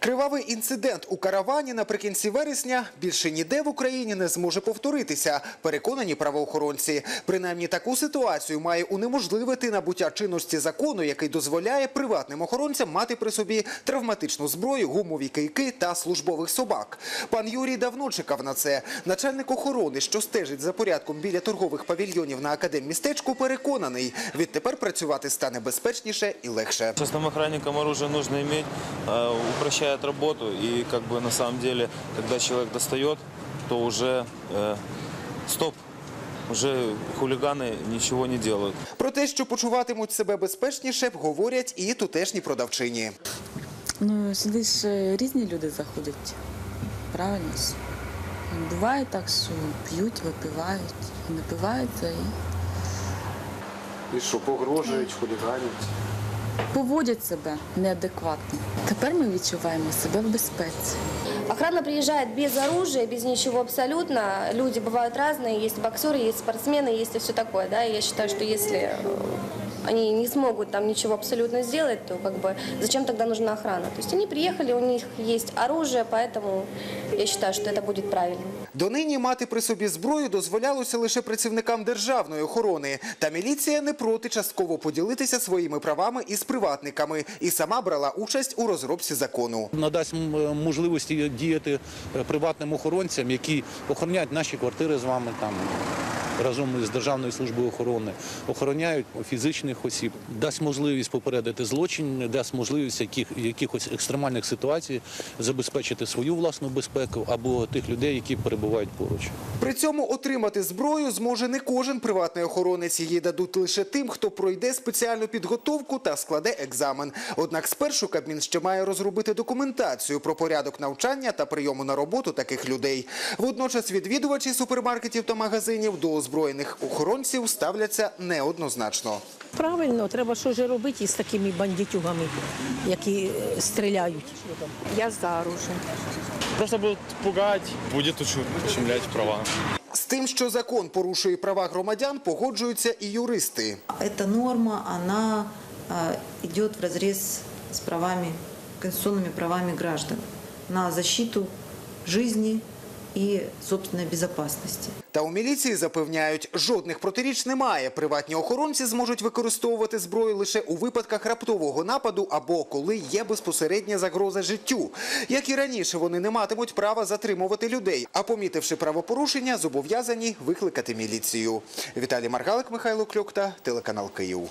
Кривавий інцидент у каравані наприкінці вересня більше ніде в Україні не зможе повторитися, переконані правоохоронці. Принаймні таку ситуацію має унеможливити набуття чинності закону, який дозволяє приватним охоронцям мати при собі травматичну зброю, гумові кийки та службових собак. Пан Юрій давно чекав на це. Начальник охорони, що стежить за порядком біля торгових павільйонів на академмістечку, переконаний, відтепер працювати стане безпечніше і легше. Частным охранникам оружие нужно иметь, э, упрощает работу. И как бы на самом деле, когда человек достает, то уже э, стоп, уже хулиганы ничего не делают. Про те, що почуватимуть себе безпечніше, говорять і тутешні продавчині. Ну, сюди ж е, різні люди заходять. Правильно ж? Буває так, що п'ють, випивають, напиваються і І що, погрожують, хуліганять. поводять себе неадекватно. Тепер ми відчуваємо себе в безпеці. Охрана приезжает без оружия, без ничего абсолютно. Люди бывают разные, есть боксеры, есть спортсмены, есть и все такое, да. И я считаю, что если э, они не смогут там ничего абсолютно сделать, то как бы зачем тогда нужна охрана? То есть они приехали, у них есть оружие, поэтому я считаю, что это будет правильно. Донині мати при собі зброю дозволялося лише працівникам державної охорони. Та міліція не проти частково поділитися своїми правами із приватниками і сама брала участь у розробці закону. надасть м, е, можливості діяти е, приватним охоронцям, які охороняють наші квартири з вами там. Разом із Державною службою охорони охороняють фізичних осіб, дасть можливість попередити злочин, дасть можливість яких, якихось екстремальних ситуацій забезпечити свою власну безпеку або тих людей, які перебувають поруч. При цьому отримати зброю зможе не кожен приватний охоронець. Її дадуть лише тим, хто пройде спеціальну підготовку та складе екзамен. Однак спершу Кабмін ще має розробити документацію про порядок навчання та прийому на роботу таких людей. Водночас відвідувачі супермаркетів та магазинів до озброєних охоронців ставляться неоднозначно. Правильно, треба що ж робити із такими бандитюгами, які е, стріляють. Я за оружие. Просто будут пугать, будет ушу- ущемлять права. З тим, що закон порушує права громадян, погоджуються і юристи. Эта норма, она а, идет в разрез с правами, конституционными правами граждан на защиту жизни и собственной безопасности. Та у міліції запевняють, жодних протиріч немає. Приватні охоронці зможуть використовувати зброю лише у випадках раптового нападу або коли є безпосередня загроза життю. Як і раніше, вони не матимуть права затримувати людей, а помітивши правопорушення, зобов'язані викликати міліцію. Віталій Маргалик, Михайло Кльокта, телеканал Київ.